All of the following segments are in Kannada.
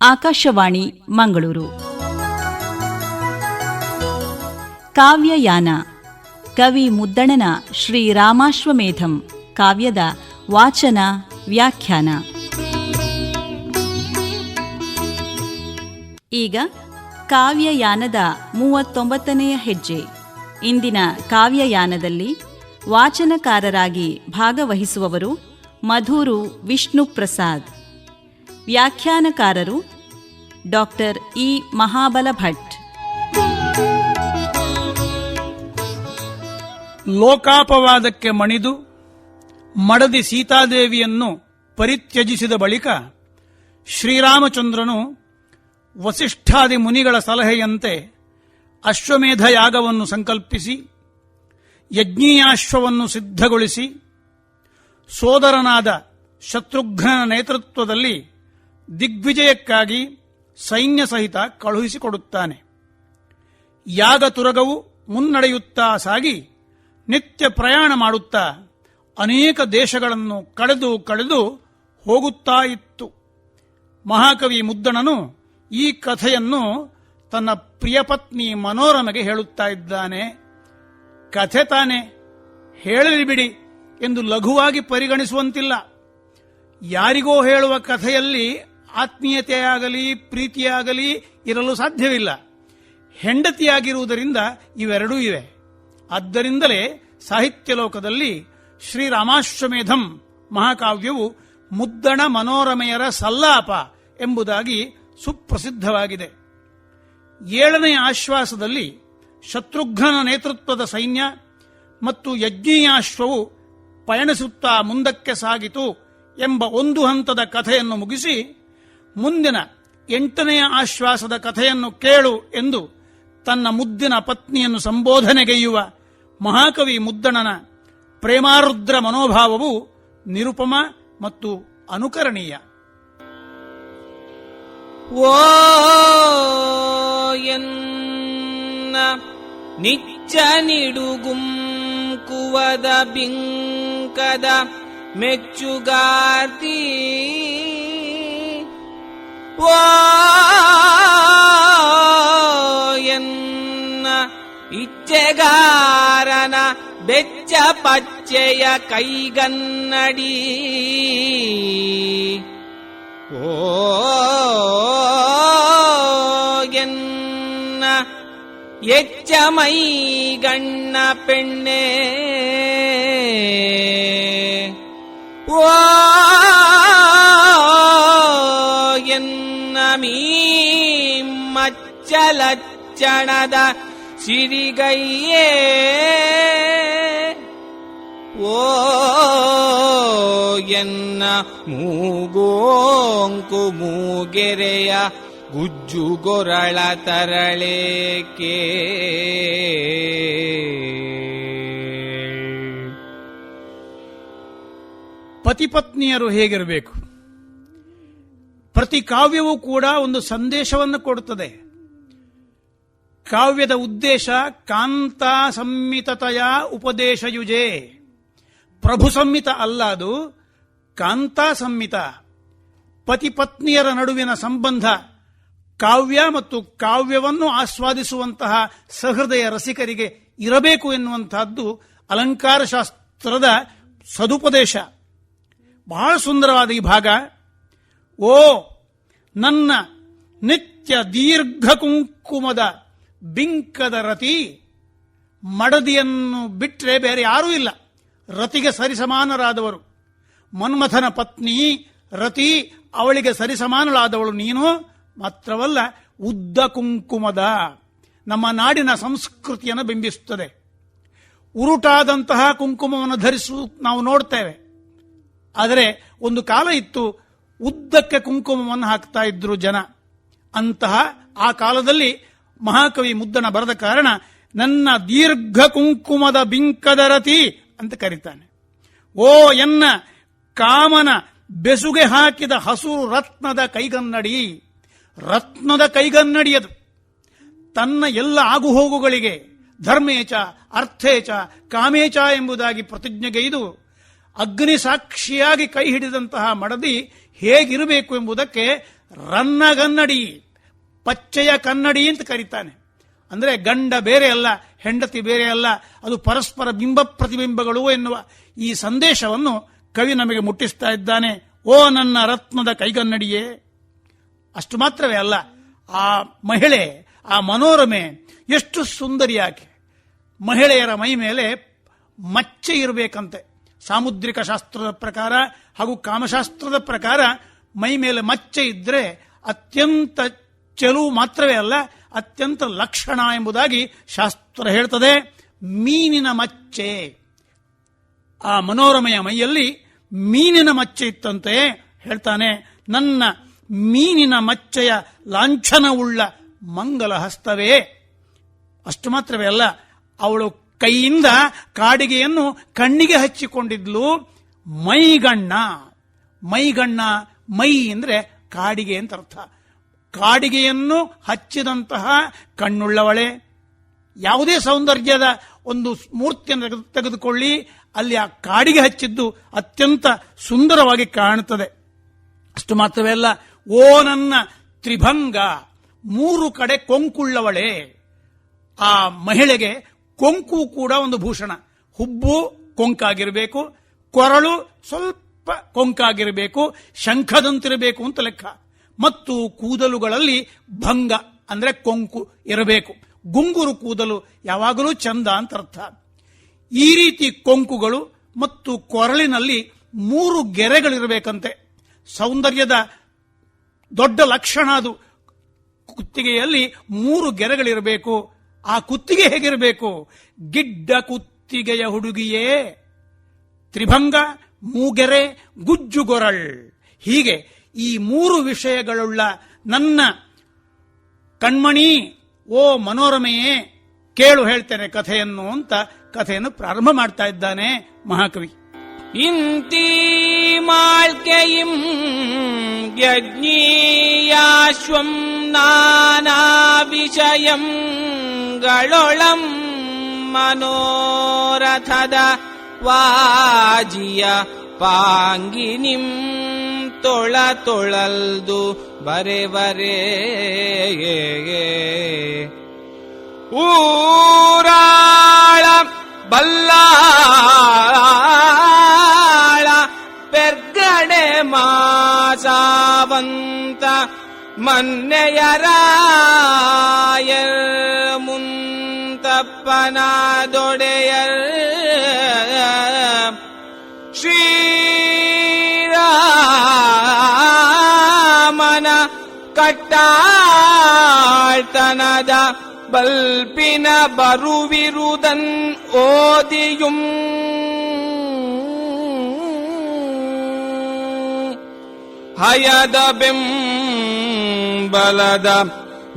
ಆಕಾಶವಾಣಿ, ಮಂಗಳೂರು. ಕಾವ್ಯಯಾನ, ಕವಿ ಮುದ್ದಣನ ಶ್ರೀರಾಮಾಶ್ವಮೇಧಂ ಕಾವ್ಯದ ವಾಚನ, ವ್ಯಾಖ್ಯಾನ. ಈಗ ಕಾವ್ಯಯಾನದ ಮೂವತ್ತೊಂಬತ್ತನೆಯ ಹೆಜ್ಜೆ. ಇಂದಿನ ಕಾವ್ಯಯಾನದಲ್ಲಿ ವಾಚನಕಾರರಾಗಿ ಭಾಗವಹಿಸುವವರು ಮಧುರು ವಿಷ್ಣು ಪ್ರಸಾದ್ ವ್ಯಾಖ್ಯಾನಕಾರರು ಡಾಕ್ಟರ್ ಇ ಮಹಾಬಲ ಭಟ್ ಲೋಕಾಪವಾದಕ್ಕೆ ಮಣಿದು ಮಡದಿ ಸೀತಾದೇವಿಯನ್ನು ಪರಿತ್ಯಜಿಸಿದ ಬಳಿಕ ಶ್ರೀರಾಮಚಂದ್ರನು ವಸಿಷ್ಠಾದಿ ಮುನಿಗಳ ಸಲಹೆಯಂತೆ ಅಶ್ವಮೇಧ ಯಾಗವನ್ನು ಸಂಕಲ್ಪಿಸಿ, ಯಜ್ಞೀಯಾಶ್ವವನ್ನು ಸಿದ್ಧಗೊಳಿಸಿ, ಸೋದರನಾದ ಶತ್ರುಘ್ನನ ನೇತೃತ್ವದಲ್ಲಿ ದಿಗ್ವಿಜಯಕ್ಕಾಗಿ ಸೈನ್ಯ ಸಹಿತ ಕಳುಹಿಸಿಕೊಡುತ್ತಾನೆ. ಯಾಗ ತುರಗವು ಮುನ್ನಡೆಯುತ್ತಾ ಸಾಗಿ ನಿತ್ಯ ಪ್ರಯಾಣ ಮಾಡುತ್ತಾ ಅನೇಕ ದೇಶಗಳನ್ನು ಕಳೆದು ಕಳೆದು ಹೋಗುತ್ತಾ ಇತ್ತು. ಮಹಾಕವಿ ಮುದ್ದಣನು ಈ ಕಥೆಯನ್ನು ತನ್ನ ಪ್ರಿಯಪತ್ನಿ ಮನೋರಮೆಗೆ ಹೇಳುತ್ತಾ ಇದ್ದಾನೆ. ಕಥೆ ತಾನೆ, ಹೇಳಲಿ ಬಿಡಿ ಎಂದು ಲಘುವಾಗಿ ಪರಿಗಣಿಸುವಂತಿಲ್ಲ. ಯಾರಿಗೋ ಹೇಳುವ ಕಥೆಯಲ್ಲಿ ಆತ್ಮೀಯತೆಯಾಗಲಿ, ಪ್ರೀತಿಯಾಗಲಿ ಇರಲು ಸಾಧ್ಯವಿಲ್ಲ. ಹೆಂಡತಿಯಾಗಿರುವುದರಿಂದ ಇವೆರಡೂ ಇವೆ. ಆದ್ದರಿಂದಲೇ ಸಾಹಿತ್ಯ ಲೋಕದಲ್ಲಿ ಶ್ರೀರಾಮಾಶ್ವಮೇಧಂ ಮಹಾಕಾವ್ಯವು ಮುದ್ದಣ ಮನೋರಮೆಯರ ಸಲ್ಲಾಪ ಎಂಬುದಾಗಿ ಸುಪ್ರಸಿದ್ಧವಾಗಿದೆ. ಏಳನೆಯ ಆಶ್ವಾಸದಲ್ಲಿ ಶತ್ರುಘ್ನ ನೇತೃತ್ವದ ಸೈನ್ಯ ಮತ್ತು ಯಜ್ಞೀಯಾಶ್ವವು ಪಯಣಿಸುತ್ತಾ ಮುಂದಕ್ಕೆ ಸಾಗಿತು ಎಂಬ ಒಂದು ಹಂತದ ಕಥೆಯನ್ನು ಮುಗಿಸಿ ಮುಂದಿನ ಎಂಟನೆಯ ಆಶ್ವಾಸದ ಕಥೆಯನ್ನು ಕೇಳು ಎಂದು ತನ್ನ ಮುದ್ದಿನ ಪತ್ನಿಯನ್ನು ಸಂಬೋಧನೆಗೈಯುವ ಮಹಾಕವಿ ಮುದ್ದಣನ ಪ್ರೇಮಾರುದ್ರ ಮನೋಭಾವವು ನಿರುಪಮ ಮತ್ತು ಅನುಕರಣೀಯ. ಓ ಎನ್ನ ನಿಚ್ಚ ನಿಡುಗುಂ ಕುವದ ಬಿಂಕದ ಮೆಚ್ಚುಗಾರ್ತಿ ಓ ಎನ್ನ ಇಚ್ಛೆಗಾರನ ಬೆಚ್ಚ ಪಚ್ಚೆಯ ಕೈಗನ್ನಡಿ ಓ ಎನ್ನ ಎಚ್ಚ ಮೈ ಗಣ್ಣ ಮಚ್ಚಲಚ್ಚಣದ ಸಿರಿಗೈಯೇ. ಓ ಎನ್ನ ಮೂಗೋಂಕು ಮೂಗೆರೆಯ ಗುಜ್ಜು ಗೊರಳ ತರಳೇಕೆ ಪತಿಪತ್ನಿಯರು ಹೇಗಿರಬೇಕು? ಪ್ರತಿ ಕಾವ್ಯವೂ ಕೂಡ ಒಂದು ಸಂದೇಶವನ್ನು ಕೊಡುತ್ತದೆ. ಕಾವ್ಯದ ಉದ್ದೇಶ ಕಾಂತ ಸಂಮಿತತೆಯ ಉಪದೇಶಯುಜೆ. ಪ್ರಭು ಸಂಹಿತ ಅಲ್ಲ ಅದು, ಕಾಂತಾ ಸಂಹಿತ ಪತಿಪತ್ನಿಯರ ನಡುವಿನ ಸಂಬಂಧ, ಕಾವ್ಯ ಮತ್ತು ಕಾವ್ಯವನ್ನು ಆಸ್ವಾದಿಸುವಂತಹ ಸಹೃದಯ ರಸಿಕರಿಗೆ ಇರಬೇಕು ಎನ್ನುವಂತಹದ್ದು ಅಲಂಕಾರ ಶಾಸ್ತ್ರದ ಸದುಪದೇಶ. ಬಹಳ ಸುಂದರವಾದ ಈ ಭಾಗ. ಓ, ನನ್ನ ನಿತ್ಯ ದೀರ್ಘ ಕುಂಕುಮದ ಬಿಂಕದ ರತಿ ಮಡದಿಯನ್ನು ಬಿಟ್ಟರೆ ಬೇರೆ ಯಾರೂ ಇಲ್ಲ. ರತಿಗೆ ಸರಿಸಮಾನರಾದವರು. ಮನ್ಮಥನ ಪತ್ನಿ ರತಿ ಅವಳಿಗೆ ಸರಿಸಮಾನಳಾದವಳು ನೀನು ಮಾತ್ರವಲ್ಲ, ಉದ್ದ ಕುಂಕುಮದ ನಮ್ಮ ನಾಡಿನ ಸಂಸ್ಕೃತಿಯನ್ನು ಬಿಂಬಿಸುತ್ತದೆ. ಉರುಟಾದಂತಹ ಕುಂಕುಮವನ್ನು ಧರಿಸು ನಾವು ನೋಡ್ತೇವೆ. ಆದರೆ ಒಂದು ಕಾಲ ಇತ್ತು ಉದ್ದಕ್ಕೆ ಕುಂಕುಮವನ್ನು ಹಾಕ್ತಾ ಇದ್ರು ಜನ. ಅಂತಹ ಆ ಕಾಲದಲ್ಲಿ ಮಹಾಕವಿ ಮುದ್ದಣ ಬರದ ಕಾರಣ ನನ್ನ ದೀರ್ಘ ಕುಂಕುಮದ ಬಿಂಕದ ರತಿ ಅಂತ ಕರೀತಾನೆ. ಓ ಎನ್ನ ಕಾಮನ ಬೆಸುಗೆ ಹಾಕಿದ ಹಸುರು ರತ್ನದ ಕೈಗನ್ನಡಿ. ರತ್ನದ ಕೈಗನ್ನಡಿ ಅದು. ತನ್ನ ಎಲ್ಲ ಆಗುಹೋಗುಗಳಿಗೆ ಧರ್ಮೇಚ, ಅರ್ಥೇಚ, ಕಾಮೇಚ ಎಂಬುದಾಗಿ ಪ್ರತಿಜ್ಞೆಗೈದು ಅಗ್ನಿ ಸಾಕ್ಷಿಯಾಗಿ ಕೈ ಹಿಡಿದಂತಹ ಮಡದಿ ಹೇಗಿರಬೇಕು ಎಂಬುದಕ್ಕೆ ರನ್ನಗನ್ನಡಿ ಪಚ್ಚೆಯ ಕನ್ನಡಿ ಅಂತ ಕರೀತಾನೆ. ಅಂದರೆ ಗಂಡ ಬೇರೆ ಅಲ್ಲ, ಹೆಂಡತಿ ಬೇರೆ ಅಲ್ಲ, ಅದು ಪರಸ್ಪರ ಬಿಂಬ ಪ್ರತಿಬಿಂಬಗಳು ಎನ್ನುವ ಈ ಸಂದೇಶವನ್ನು ಕವಿ ನಮಗೆ ಮುಟ್ಟಿಸ್ತಾ ಇದ್ದಾನೆ. ಓ ನನ್ನ ರತ್ನದ ಕೈಗನ್ನಡಿಯೇ. ಅಷ್ಟು ಮಾತ್ರವೇ ಅಲ್ಲ, ಆ ಮಹಿಳೆ, ಆ ಮನೋರಮೆ ಎಷ್ಟು ಸುಂದರಿಯಾಕೆ ಮಹಿಳೆಯರ ಮೈ ಮೇಲೆ ಮಚ್ಚೆ ಇರಬೇಕಂತೆ. ಸಾಮುದ್ರಿಕ ಶಾಸ್ತ್ರದ ಪ್ರಕಾರ ಹಾಗೂ ಕಾಮಶಾಸ್ತ್ರದ ಪ್ರಕಾರ ಮೈ ಮೇಲೆ ಮಚ್ಚೆ ಇದ್ರೆ ಅತ್ಯಂತ ಚೆಲುವು ಮಾತ್ರವೇ ಅಲ್ಲ, ಅತ್ಯಂತ ಲಕ್ಷಣ ಎಂಬುದಾಗಿ ಶಾಸ್ತ್ರ ಹೇಳ್ತದೆ. ಮೀನಿನ ಮಚ್ಚೆ. ಆ ಮನೋರಮೆಯ ಮೈಯಲ್ಲಿ ಮೀನಿನ ಮಚ್ಚೆ ಇತ್ತಂತೆ ಹೇಳ್ತಾನೆ. ನನ್ನ ಮೀನಿನ ಮಚ್ಚೆಯ ಲಾಂಛನವುಳ್ಳ ಮಂಗಲ ಹಸ್ತವೇ ಅಷ್ಟು ಮಾತ್ರವೇ ಅಲ್ಲ, ಅವಳು ಕೈಯಿಂದ ಕಾಡಿಗೆಯನ್ನು ಕಣ್ಣಿಗೆ ಹಚ್ಚಿಕೊಂಡಿದ್ಲು ಮೈಗಣ್ಣ. ಮೈಗಣ್ಣ, ಮೈ ಅಂದ್ರೆ ಕಾಡಿಗೆ ಅಂತ ಅರ್ಥ. ಕಾಡಿಗೆಯನ್ನು ಹಚ್ಚಿದಂತಹ ಕಣ್ಣುಳ್ಳವಳೆ. ಯಾವುದೇ ಸೌಂದರ್ಯದ ಒಂದು ಮೂರ್ತಿಯನ್ನು ತೆಗೆದುಕೊಳ್ಳಿ, ಅಲ್ಲಿ ಆ ಕಾಡಿಗೆ ಹಚ್ಚಿದ್ದು ಅತ್ಯಂತ ಸುಂದರವಾಗಿ ಕಾಣುತ್ತದೆ. ಅಷ್ಟು ಮಾತ್ರವೇ ಅಲ್ಲ, ಓ ನನ್ನ ತ್ರಿಭಂಗ, ಮೂರು ಕಡೆ ಕೊಂಕುಳ್ಳವಳೆ. ಆ ಮಹಿಳೆಗೆ ಕೊಂಕು ಕೂಡ ಒಂದು ಭೂಷಣ. ಹುಬ್ಬು ಕೊಂಕಾಗಿರಬೇಕು, ಕೊರಳು ಸ್ವಲ್ಪ ಕೊಂಕಾಗಿರಬೇಕು, ಶಂಖದಂತಿರಬೇಕು ಅಂತ ಲೆಕ್ಕ. ಮತ್ತು ಕೂದಲುಗಳಲ್ಲಿ ಭಂಗ, ಅಂದ್ರೆ ಕೊಂಕು ಇರಬೇಕು. ಗುಂಗುರು ಕೂದಲು ಯಾವಾಗಲೂ ಚಂದ ಅಂತ ಅರ್ಥ. ಈ ರೀತಿ ಕೊಂಕುಗಳು ಮತ್ತು ಕೊರಳಿನಲ್ಲಿ ಮೂರು ಗೆರೆಗಳಿರಬೇಕಂತೆ. ಸೌಂದರ್ಯದ ದೊಡ್ಡ ಲಕ್ಷಣ ಅದು. ಕುತ್ತಿಗೆಯಲ್ಲಿ ಮೂರು ಗೆರೆಗಳಿರಬೇಕು. ಆ ಕುತ್ತಿಗೆ ಹೇಗಿರಬೇಕು? ಗಿಡ್ಡ ಕುತ್ತಿಗೆಯ ಹುಡುಗಿಯೇ, ತ್ರಿಭಂಗ, ಮೂಗೆರೆ, ಗುಜ್ಜುಗೊರಳ್. ಹೀಗೆ ಈ ಮೂರು ವಿಷಯಗಳುಳ್ಳ ನನ್ನ ಕಣ್ಮಣಿ, ಓ ಮನೋರಮೆಯೇ, ಕೇಳು ಹೇಳ್ತೇನೆ ಕಥೆಯನ್ನು ಅಂತ ಕಥೆಯನ್ನು ಪ್ರಾರಂಭ ಮಾಡ್ತಾ ಇದ್ದಾನೆ ಮಹಾಕವಿ. ಇಂತೀ ಮಾಳ್ಕೆಯಿಂ ಯಜ್ಞೀಯಾಶ್ವಂ ನಾನಾ ವಿಷಯಂ ಗಳೊಳಂ ಮನೋರಥದ ವಾಜಿಯ ಪಾಂಗಿನಿಂ ತೊಳ ತೊಳಲ್ದು ಬರೆ ಬರೆ ಊರಾಳ ಬಲ್ಲಾಳ மாசாவந்த மன்னையராயர் முந்தப்பனாதொடையர் ஸ்ரீராமன கட்டாழ்த்தனத பல்பின பருவிருதன் ஓதியும் ಹಯದ ಬೆಂಬಲದ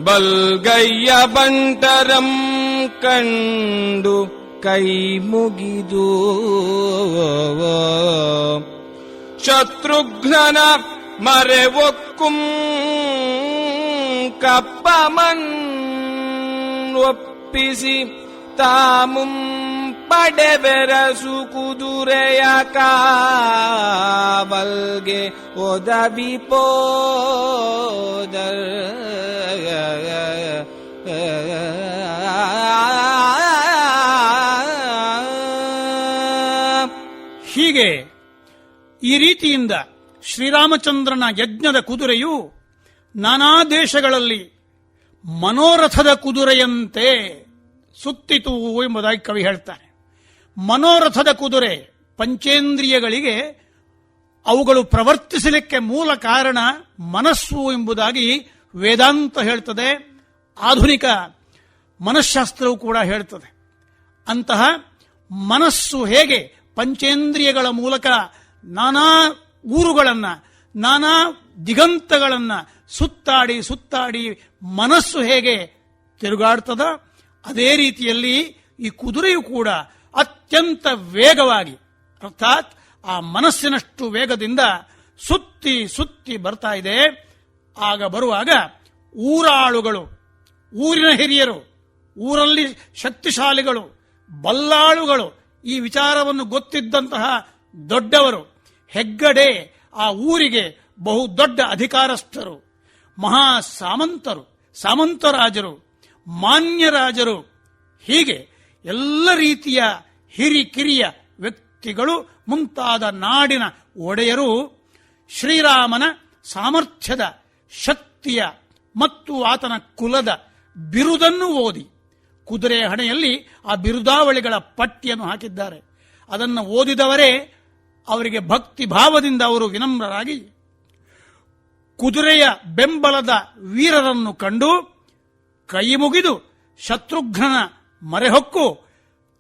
ಬಲ್ಗಯ್ಯ ಬಂಟರಂ ಕಂಡು ಕೈ ಮುಗಿದು ಶತ್ರುಘ್ನನ ಮರೆವೊಕ್ಕುಂ ಕಪ್ಪಮನ್ ಒಪ್ಪಿಸಿ ತಾಮುಂ ಪಡೆಬೆರಸು ಕುದುರೆಯ ಕಾವಲ್ಗೆ ಒದವಿ ಪೋದರ್ ಹೀಗೆ ಈ ರೀತಿಯಿಂದ ಶ್ರೀರಾಮಚಂದ್ರನ ಯಜ್ಞದ ಕುದುರೆಯು ನಾನಾ ದೇಶಗಳಲ್ಲಿ ಮನೋರಥದ ಕುದುರೆಯಂತೆ ಸುತ್ತಿತು ಎಂಬುದಾಗಿ ಕವಿ ಹೇಳ್ತಾರೆ. ಮನೋರಥದ ಕುದುರೆ ಪಂಚೇಂದ್ರಿಯಗಳಿಗೆ ಅವುಗಳು ಪ್ರವರ್ತಿಸಲಿಕ್ಕೆ ಮೂಲ ಕಾರಣ ಮನಸ್ಸು ಎಂಬುದಾಗಿ ವೇದಾಂತ ಹೇಳ್ತದೆ. ಆಧುನಿಕ ಮನಃಶಾಸ್ತ್ರವು ಕೂಡ ಹೇಳ್ತದೆ. ಅಂತಹ ಮನಸ್ಸು ಹೇಗೆ ಪಂಚೇಂದ್ರಿಯಗಳ ಮೂಲಕ ನಾನಾ ಊರುಗಳನ್ನು, ನಾನಾ ದಿಗಂತಗಳನ್ನು ಸುತ್ತಾಡಿ ಸುತ್ತಾಡಿ ಮನಸ್ಸು ಹೇಗೆ ತಿರುಗಾಡ್ತದ, ಅದೇ ರೀತಿಯಲ್ಲಿ ಈ ಕುದುರೆಯು ಕೂಡ ಅತ್ಯಂತ ವೇಗವಾಗಿ, ಅರ್ಥಾತ್ ಆ ಮನಸ್ಸಿನಷ್ಟು ವೇಗದಿಂದ ಸುತ್ತಿ ಸುತ್ತಿ ಬರ್ತಾ ಇದೆ. ಆಗ ಬರುವಾಗ ಊರಾಳುಗಳು, ಊರಿನ ಹಿರಿಯರು, ಊರಲ್ಲಿ ಶಕ್ತಿಶಾಲಿಗಳು, ಬಲ್ಲಾಳುಗಳು ಈ ವಿಚಾರವನ್ನು ಗೊತ್ತಿದ್ದಂತಹ ದೊಡ್ಡವರು, ಹೆಗ್ಗಡೆ ಆ ಊರಿಗೆ ಬಹು ದೊಡ್ಡ ಅಧಿಕಾರಸ್ಥರು, ಮಹಾ ಸಾಮಂತರು, ಸಾಮಂತರಾಜರು, ಮಾನ್ಯರಾಜರು. ಹೀಗೆ ಎಲ್ಲ ರೀತಿಯ ಹಿರಿಕಿರಿಯ ವ್ಯಕ್ತಿಗಳು ಮುಂತಾದ ನಾಡಿನ ಒಡೆಯರು ಶ್ರೀರಾಮನ ಸಾಮರ್ಥ್ಯದ ಶಕ್ತಿಯ ಮತ್ತು ಆತನ ಕುಲದ ಬಿರುದನ್ನು ಓದಿ ಕುದುರೆ ಹಣೆಯಲ್ಲಿ ಆ ಬಿರುದಾವಳಿಗಳ ಪಟ್ಟಿಯನ್ನು ಹಾಕಿದ್ದಾರೆ. ಅದನ್ನು ಓದಿದವರೇ ಅವರಿಗೆ ಭಕ್ತಿ ಭಾವದಿಂದ ಅವರು ವಿನಮ್ರರಾಗಿ ಕುದುರೆಯ ಬೆಂಬಲದ ವೀರರನ್ನು ಕಂಡು ಕೈ ಮುಗಿದು ಶತ್ರುಘ್ನನ ಮರೆಹೊಕ್ಕು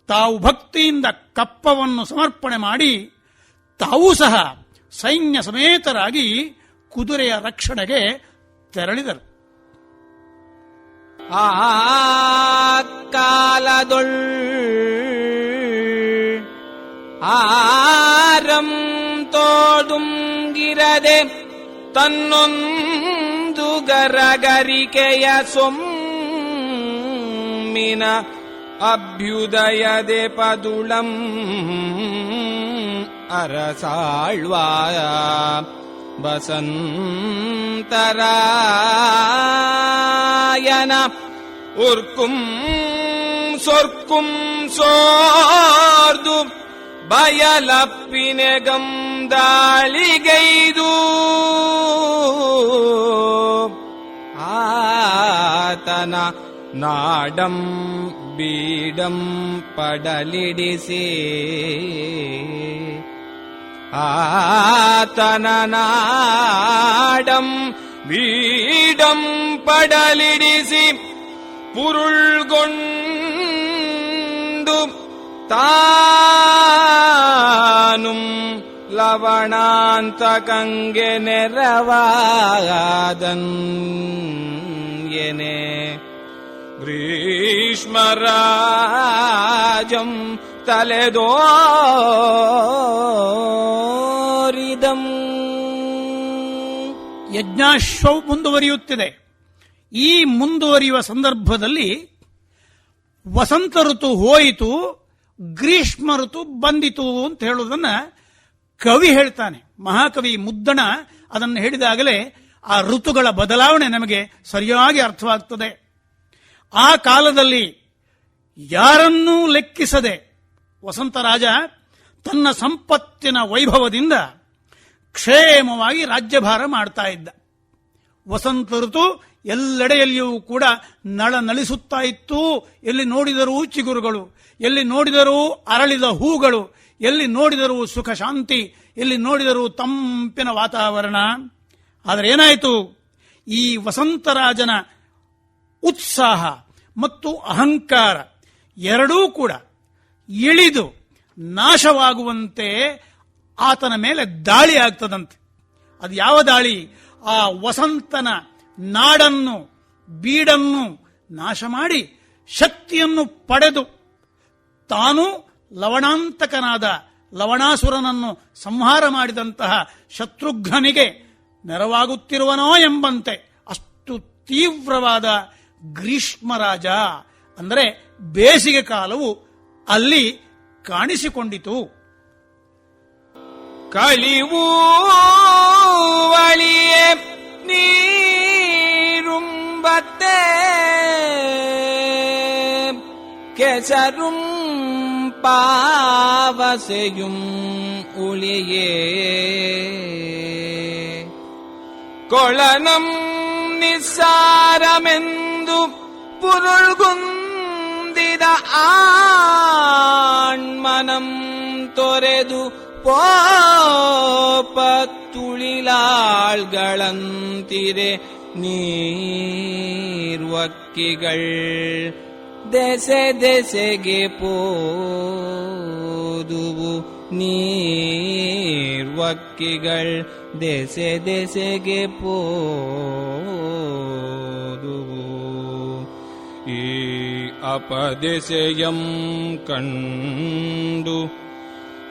ತಾವು ಭಕ್ತಿಯಿಂದ ಕಪ್ಪವನ್ನು ಸಮರ್ಪಣೆ ಮಾಡಿ, ತಾವೂ ಸಹ ಸೈನ್ಯ ಸಮೇತರಾಗಿ ಕುದುರೆಯ ರಕ್ಷಣೆಗೆ ತೆರಳಿದರು. ಆ ಕಾಲದೊಳ್ ಆರಂ ತೋದುಂಗಿರದೆ ತನ್ನೊಂದು ಗರಗರಿಕೆಯ ಸೊಮ್ಮಿನ அபியுதயதே பதுளம் அரசாழ்வாயா வசந்தராயன உர்க்கும் சொற்கும் சோர்து பயலப்பினகம் தாளிகைது. ஆத்தன நாடம் பீடம் படலிடிசே ஆதனாடம் வீடம் படலிடிசி பொருள் கொண்டு தானும் லவணாந்த கங்கே நிறவாதன். ಗ್ರೀಷ್ಮರಾಜಂ ತಲೆದೋರಿದಂ. ಯಜ್ಞಾಶ್ವವು ಮುಂದುವರಿಯುತ್ತಿದೆ. ಈ ಮುಂದುವರಿಯುವ ಸಂದರ್ಭದಲ್ಲಿ ವಸಂತ ಋತು ಹೋಯಿತು, ಗ್ರೀಷ್ಮ ಋತು ಬಂದಿತು ಅಂತ ಹೇಳುವುದನ್ನ ಕವಿ ಹೇಳ್ತಾನೆ. ಮಹಾಕವಿ ಮುದ್ದಣ ಅದನ್ನು ಹೇಳಿದಾಗಲೇ ಆ ಋತುಗಳ ಬದಲಾವಣೆ ನಮಗೆ ಸರಿಯಾಗಿ ಅರ್ಥವಾಗ್ತದೆ. ಆ ಕಾಲದಲ್ಲಿ ಯಾರನ್ನೂ ಲೆಕ್ಕಿಸದೆ ವಸಂತ ರಾಜ ತನ್ನ ಸಂಪತ್ತಿನ ವೈಭವದಿಂದ ಕ್ಷೇಮವಾಗಿ ರಾಜ್ಯಭಾರ ಮಾಡ್ತಾ ಇದ್ದ. ವಸಂತ ಋತು ಎಲ್ಲೆಡೆಯಲ್ಲಿಯೂ ಕೂಡ ನಳ ನಳಿಸುತ್ತಾ ಇತ್ತು. ಎಲ್ಲಿ ನೋಡಿದರೂ ಚಿಗುರುಗಳು, ಎಲ್ಲಿ ನೋಡಿದರೂ ಅರಳಿದ ಹೂಗಳು, ಎಲ್ಲಿ ನೋಡಿದರೂ ಸುಖ ಶಾಂತಿ, ಎಲ್ಲಿ ನೋಡಿದರೂ ತಂಪಿನ ವಾತಾವರಣ. ಆದರೆ ಏನಾಯಿತು? ಈ ವಸಂತರಾಜನ ಉತ್ಸಾಹ ಮತ್ತು ಅಹಂಕಾರ ಎರಡೂ ಕೂಡ ಇಳಿದು ನಾಶವಾಗುವಂತೆ ಆತನ ಮೇಲೆ ದಾಳಿ ಆಗ್ತದಂತೆ. ಅದು ಯಾವ ದಾಳಿ? ಆ ವಸಂತನ ನಾಡನ್ನು, ಬೀಡನ್ನು ನಾಶ ಮಾಡಿ ಶಕ್ತಿಯನ್ನು ಪಡೆದು ತಾನು ಲವಣಾಂತಕನಾದ ಲವಣಾಸುರನನ್ನು ಸಂಹಾರ ಮಾಡಿದಂತಹ ಶತ್ರುಘ್ನಿಗೆ ನೆರವಾಗುತ್ತಿರುವನೋ ಎಂಬಂತೆ ಅಷ್ಟು ತೀವ್ರವಾದ ಗ್ರೀಷ್ಮರಾಜ ಅಂದರೆ ಬೇಸಿಗೆ ಕಾಲವು ಅಲ್ಲಿ ಕಾಣಿಸಿಕೊಂಡಿತು. ಕಲಿವೂವಳಿಯೇ ನೀರುಂಬತ್ತೆ ಕೆಸರುಂ ಪಾವಸೆಯುಂ ಉಳಿಯೇ. ಕೊಳನಂ ನಿಸ್ಸಾರಮೆಂದು ಬಂದು ಪುರುಳುಗುಂದಿದ ಆಣ್ಮನಂ ತೊರೆದು ಪೋಪ ತುಳಿಲಾಳ್ಗಳಂತಿರೆ ನೀರ್ವಕ್ಕಿಗಳ್. ದೆಸೆ ದೆಸೆಗೆ ಪೋದುವು ನೀರ್ವಕ್ಕಿಗಳ್. ದೆಸೆ ದೆಸೆಗೆ ಪೋದುವು ಈ ಅಪದೆಸೆಯಂ ಕಂಡು.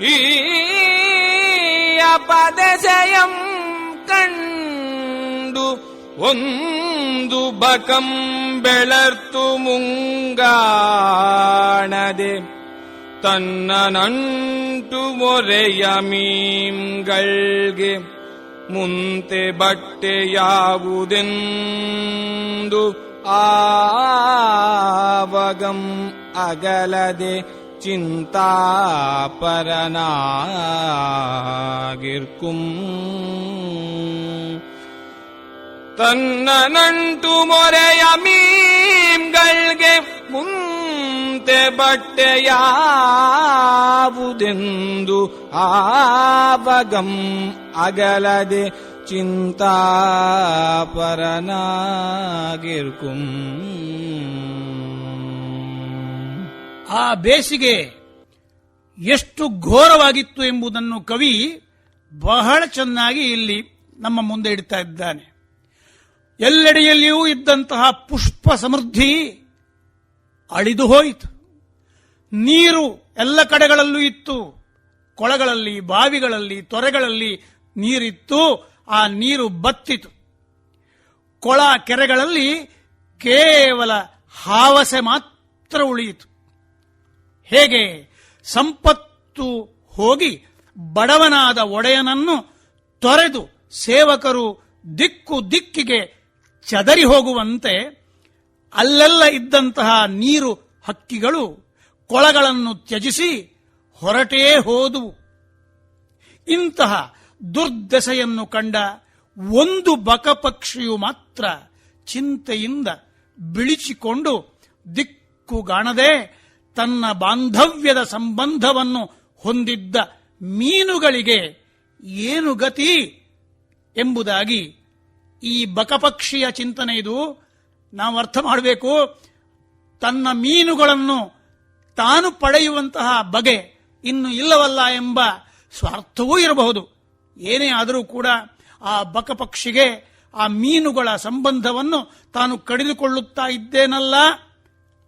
ಈ ಅಪದೆಸೆಯಂ ಕಂಡು ಒಂದು ಬಕಂ ಬೆಳರ್ತು ಮುಂಗಾಣದೆ. ತನ್ನ ನಂಟು ಮೊರೆಯ ಮೀಂಗಳ್ಗೆ ಮುಂತೆ ಬಟ್ಟೆಯಾವುದೆಂದು ಆವಗಂ ಅಗಲದೆ ಚಿಂತಾಪರನಾಗಿರ್ಕುಂ ತನ್ನ ನಂಟು ಮೊರೆಯ ಮೀಮ್ಗಳ್ಗೆ ಮುಂತೆ ಬಟ್ಟೆಯಾವುದೆಂದು ಆವಗಂ ಅಗಲದೆ ಚಿಂತಾಪರನಾಗಿರ್ಕುಂ. ಆ ಬೇಸಿಗೆ ಎಷ್ಟು ಘೋರವಾಗಿತ್ತು ಎಂಬುದನ್ನು ಕವಿ ಬಹಳ ಚೆನ್ನಾಗಿ ಇಲ್ಲಿ ನಮ್ಮ ಮುಂದೆ ಇಡ್ತಾ ಇದ್ದಾನೆ. ಎಲ್ಲೆಡೆಯಲ್ಲಿಯೂ ಇದ್ದಂತಹ ಪುಷ್ಪ ಸಮೃದ್ಧಿ ಅಳಿದು ಹೋಯಿತು. ನೀರು ಎಲ್ಲ ಕಡೆಗಳಲ್ಲೂ ಇತ್ತು. ಕೊಳಗಳಲ್ಲಿ, ಬಾವಿಗಳಲ್ಲಿ, ತೊರೆಗಳಲ್ಲಿ ನೀರಿತ್ತು. ಆ ನೀರು ಬತ್ತಿತು. ಕೊಳ ಕೆರೆಗಳಲ್ಲಿ ಕೇವಲ ಹಾವಸೆ ಮಾತ್ರ ಉಳಿಯಿತು. ಹೇಗೆ? ಸಂಪತ್ತು ಹೋಗಿ ಬಡವನಾದ ಒಡೆಯನನ್ನು ತೊರೆದು ಸೇವಕರು ದಿಕ್ಕು ದಿಕ್ಕಿಗೆ ಚದರಿ ಹೋಗುವಂತೆ ಅಲ್ಲೆಲ್ಲ ಇದ್ದಂತಹ ನೀರು ಹಕ್ಕಿಗಳು ಕೊಳಗಳನ್ನು ತ್ಯಜಿಸಿ ಹೊರಟೇ ಹೋದುವು. ಇಂತಹ ದುರ್ದಶೆಯನ್ನು ಕಂಡ ಒಂದು ಬಕಪಕ್ಷಿಯು ಮಾತ್ರ ಚಿಂತೆಯಿಂದ ಬಿಳಿಚಿಕೊಂಡು ದಿಕ್ಕುಗಾಣದೆ ತನ್ನ ಬಾಂಧವ್ಯದ ಸಂಬಂಧವನ್ನು ಹೊಂದಿದ್ದ ಮೀನುಗಳಿಗೆ ಏನು ಗತಿ ಎಂಬುದಾಗಿ ಈ ಬಕಪಕ್ಷಿಯ ಚಿಂತನೆ ಇದು. ನಾವು ಅರ್ಥ ಮಾಡಬೇಕು. ತನ್ನ ಮೀನುಗಳನ್ನು ತಾನು ಪಡೆಯುವಂತಹ ಬಗೆ ಇನ್ನು ಇಲ್ಲವಲ್ಲ ಎಂಬ ಸ್ವಾರ್ಥವೂ ಇರಬಹುದು. ಏನೇ ಆದರೂ ಕೂಡ ಆ ಬಕಪಕ್ಷಿಗೆ ಆ ಮೀನುಗಳ ಸಂಬಂಧವನ್ನು ತಾನು ಕಡಿದುಕೊಳ್ಳುತ್ತಾ ಇದ್ದೇನಲ್ಲ?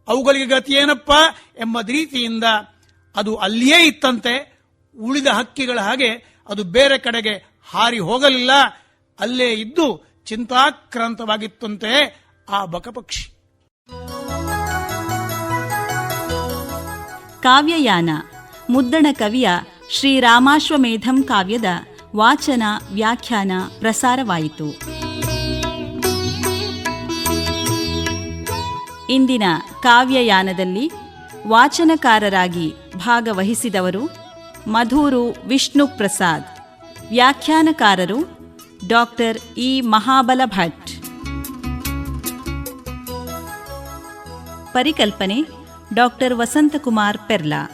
ಅವುಗಳಿಗೆ ಗತಿಯೇನಪ್ಪ ಎಂಬ ರೀತಿಯಿಂದ ಅದು ಅಲ್ಲಿಯೇ ಇತ್ತಂತೆ. ಉಳಿದ ಹಕ್ಕಿಗಳ ಹಾಗೆ ಅದು ಬೇರೆ ಕಡೆಗೆ ಹಾರಿ ಹೋಗಲಿಲ್ಲ. ಅಲ್ಲೇ ಇದ್ದು ಚಿಂತಾಕ್ರಾಂತವಾಗಿತ್ತಂತೆ ಆ ಬಕಪಕ್ಷಿ. ಕಾವ್ಯಯಾನ, ಮುದ್ದಣ ಕವಿಯ ಶ್ರೀರಾಮಾಶ್ವಮೇಧಂ ಕಾವ್ಯದ ವಾಚನ, ವ್ಯಾಖ್ಯಾನ, ಪ್ರಸಾರವಾಯಿತು. ಇಂದಿನ ಕಾವ್ಯಯಾನದಲ್ಲಿ ವಾಚನಕಾರರಾಗಿ ಭಾಗವಹಿಸಿದವರು ಮಧೂರು ವಿಷ್ಣು ಪ್ರಸಾದ್ ವ್ಯಾಖ್ಯಾನಕಾರರು ಡಾಕ್ಟರ್ ಇ ಮಹಾಬಲ ಭಟ್ ಪರಿಕಲ್ಪನೆ ಡಾಕ್ಟರ್ ವಸಂತಕುಮಾರ್ ಪೆರ್ಲಾ.